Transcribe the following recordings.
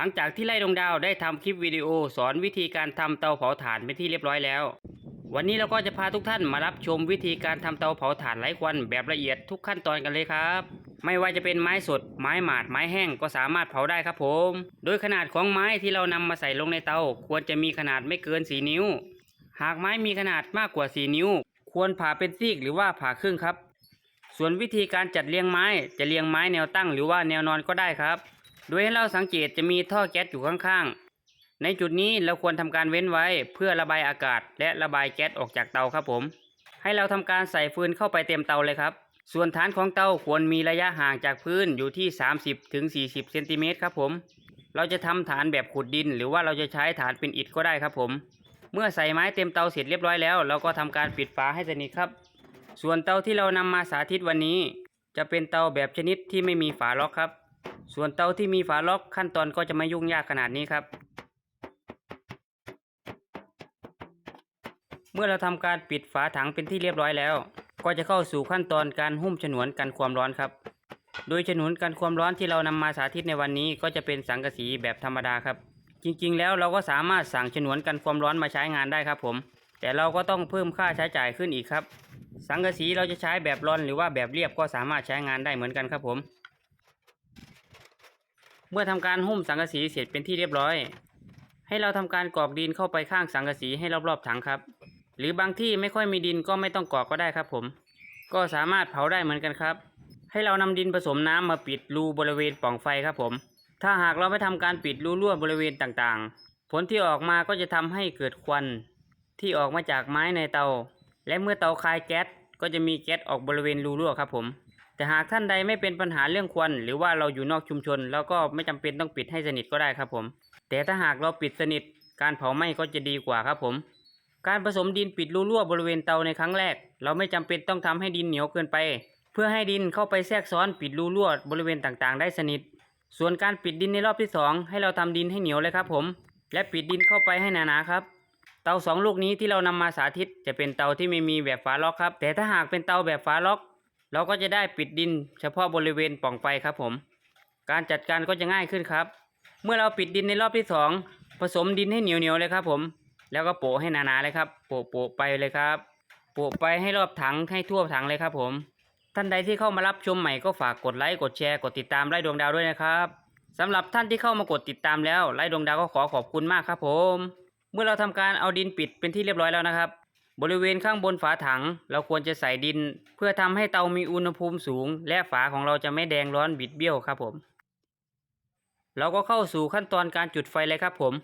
หลังจากที่ไล่ดวงดาวได้ทำคลิปวิดีโอสอนวิธีการทำเตาเผาถ่านเป็นที่เรียบร้อยแล้ว วันนี้เราก็จะพาทุกท่านมารับชมวิธีการทำเตาเผาถ่านไร้ควันแบบละเอียดทุกขั้นตอนกันเลยครับ ไม่ว่าจะเป็นไม้สด ไม้หมาด ไม้แห้งก็สามารถเผาได้ครับผม โดยขนาดของไม้ที่เรานำมาใส่ลงในเตา ควรจะมีขนาดไม่เกิน 4 นิ้ว หากไม้มีขนาดมากกว่า 4 นิ้ว ควรผ่าเป็นซีกหรือว่าผ่าครึ่งครับ ส่วนวิธีการจัดเรียงไม้จะเรียงไม้แนวตั้งหรือว่าแนวนอนก็ได้ครับ โดยให้เราสังเกตจะมีท่อแก๊สอยู่ข้างๆ ในจุดนี้เราควรทำการเว้นไว้เพื่อระบายอากาศ และระบายแก๊สออกจากเตาครับผม ให้เราทำการใส่ฟืนเข้าไปเต็มเตาเลยครับ ส่วนฐานของเตาควรมีระยะห่างจากพื้นอยู่ที่ 30ถึง40เซนติเมตรครับผม เราจะทำฐานแบบขุดดิน หรือว่าเราจะใช้ฐานเป็นอิฐก็ได้ครับผม เมื่อใส่ไม้เต็มเตาเสร็จเรียบร้อยแล้ว เราก็ทำการปิดฝาให้สนิทครับ ส่วนเตาที่เรานำมาสาธิตวันนี้ จะเป็นเตาแบบชนิดที่ไม่มีฝาล็อกครับ ส่วนเตาที่มีฝาล็อกขั้นตอนก็จะไม่ยุ่งยากขนาดนี้ครับ เมื่อเราทำการปิดฝาถังเป็นที่เรียบร้อยแล้ว ก็จะเข้าสู่ขั้นตอนการหุ้มฉนวนกันความร้อนครับ โดยฉนวนกันความร้อนที่เรานำมาสาธิตในวันนี้ ก็จะเป็นสังกะสีแบบธรรมดาครับ จริงๆ แล้วเราก็สามารถสั่งฉนวนกันความร้อนมาใช้งานได้ครับผม แต่เราก็ต้องเพิ่มค่าใช้จ่ายขึ้นอีกครับ สังกะสีเราจะใช้แบบร้อนหรือว่าแบบเรียบก็สามารถใช้งานได้เหมือนกันครับผม เมื่อทำการหุ้มสังกะสีเสร็จเป็นที่เรียบร้อย ให้เราทำการกรอกดินเข้าไปข้างสังกะสีให้รอบๆถังครับ หรือบางที่ไม่ค่อยมีดินก็ไม่ต้องกรอกก็ได้ครับผม ก็สามารถเผาได้เหมือนกันครับ ให้เรานำดินผสมน้ำมาปิดรูบริเวณปล่องไฟครับผม ถ้าหากเราไม่ทำการปิดรูรั่วบริเวณต่างๆ ผลที่ออกมาก็จะทำให้เกิดควัน ที่ออกมาจากไม้ในเตา และเมื่อเตาคายแก๊สก็จะมีแก๊สออกบริเวณรูรั่วครับผม แต่หากท่านใดไม่เป็นปัญหาเรื่องควันหรือว่าเราอยู่นอกชุมชนเราก็ไม่จำเป็นต้องปิดให้สนิทก็ได้ครับผม แต่ถ้าหากเราปิดสนิท การเผาไหม้ก็จะดีกว่าครับผม การผสมดินปิดรูรั่วบริเวณเตาในครั้งแรก เราไม่จำเป็นต้องทำให้ดินเหนียวเกินไป เพื่อให้ดินเข้าไปแทรกซ้อนปิดรูรั่วบริเวณต่างๆ ได้สนิท ส่วนการปิดดินในรอบที่สองให้เราทำดินให้เหนียวเลยครับผม และปิดดินเข้าไปให้หนาๆครับเตาสองลูกนี้ที่เรานำมาสาธิตจะเป็นเตาที่ไม่มีแบบฝาล็อกครับ แต่ถ้าหากเป็นเตาแบบฝาล็อก เราก็จะได้ปิดดินเฉพาะบริเวณปล่องไฟครับผม การจัดการก็จะง่ายขึ้นครับ เมื่อเราปิดดินในรอบที่สองผสมดินให้เหนียวๆเลยครับผม แล้วก็โปะให้หนาๆเลยครับโปะโปะไปเลยครับ โปะไปให้รอบถังให้ทั่วถังเลยครับผม ท่านใดที่เข้ามารับชมใหม่ก็ฝากกดไลค์กดแชร์กดติดตามไล่ดวงดาวด้วยนะครับสำหรับท่านที่เข้ามากดติดตามแล้วไล่ดวงดาวก็ขอขอบคุณมากครับผม เมื่อเราทำการเอาดินปิดเป็นที่เรียบร้อยแล้วนะครับ บริเวณข้างบนฝาถัง เราควรจะใส่ดิน เพื่อทำให้เตามีอุณหภูมิสูง และฝาของเราจะไม่แดงร้อนบิดเบี้ยวครับผม เราก็เข้าสู่ขั้นตอนการจุดไฟเลยครับผม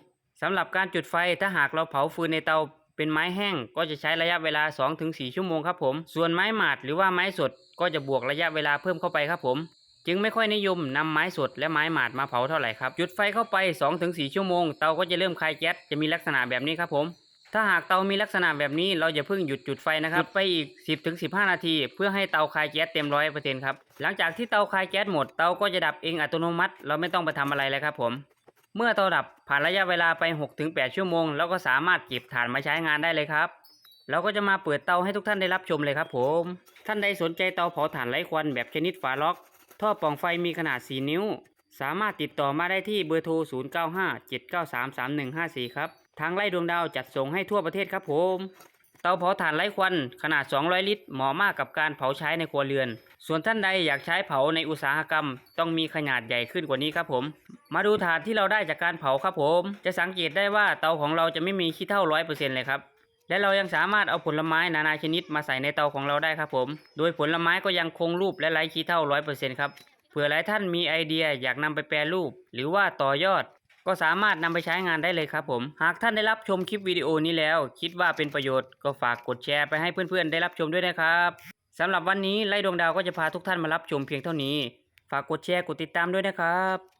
สำหรับการจุดไฟถ้าหากเราเผาฟืนในเตาเป็นไม้แห้ง ก็จะใช้ระยะเวลา 2-4 ชั่วโมงครับผม ส่วนไม้หมาดหรือว่าไม้สดก็จะบวกระยะเวลาเพิ่มเข้าไปครับผม จึงไม่ค่อยนิยมนำไม้สดและไม้หมาดมาเผาเท่าไหร่ครับ จุดไฟเข้าไป 2-4 ชั่วโมง เตาก็จะเริ่มคายแก๊สจะมีลักษณะแบบนี้ครับผม ถ้าหากเตามีลักษณะแบบนี้เราจะเพิ่งหยุดจุดไฟนะครับจุดไปอีก 10-15นาที เพื่อให้เตาคายแก๊สเต็มร้อยเปอร์เซ็นต์ครับหลังจากที่เตาคายแก๊สหมดเตาก็จะดับเองอัตโนมัติ เราไม่ต้องไปทำอะไรเลยครับผมเมื่อเตาดับผ่านระยะเวลาไป 6-8 ชั่วโมงเราก็สามารถเก็บถ่านมาใช้งานได้เลยครับเราก็จะมาเปิดเตาให้ทุกท่านได้รับชมเลยครับผม ท่านใดสนใจเตาเผาถ่านไร้ควันแบบชนิดฝาล็อก ท่อปล่องไฟมีขนาด 4 นิ้ว สามารถติดต่อมาได้ที่เบอร์โทร 0957933154 ครับ ทางไล่ดวงดาวจัดส่งให้ทั่วประเทศครับผม เตาเผาถ่านไร้ควันขนาด 200 ลิตร เหมาะมากกับการเผาใช้ในครัวเรือน ส่วนท่านใดอยากใช้เผาในอุตสาหกรรม ต้องมีขนาดใหญ่ขึ้นกว่านี้ครับผม มาดูถ่านที่เราได้จากการเผาครับผม จะสังเกตได้ว่าเตาของเราจะไม่มีขี้เถ้าร้อยเปอร์เซ็นต์เลยครับและเรายังสามารถเอาผลไม้นานาชนิดมาใส่ในเตาของเราได้ครับผม โดยผลไม้ก็ยังคงรูปและไร้ขี้เถ้าร้อยเปอร์เซ็นต์ครับ เผื่อหลายท่านมีไอเดียอยากนำไปแปรรูป หรือว่าต่อยอด ก็สามารถนำไปใช้งานได้เลยครับผม หากท่านได้รับชมคลิปวิดีโอนี้แล้ว คิดว่าเป็นประโยชน์ก็ฝากกดแชร์ไปให้เพื่อนๆ ได้รับชมด้วยนะครับสำหรับวันนี้ไล่ดวงดาวก็จะพาทุกท่านมารับชมเพียงเท่านี้ ฝากกดแชร์กดติดตามด้วยนะครับ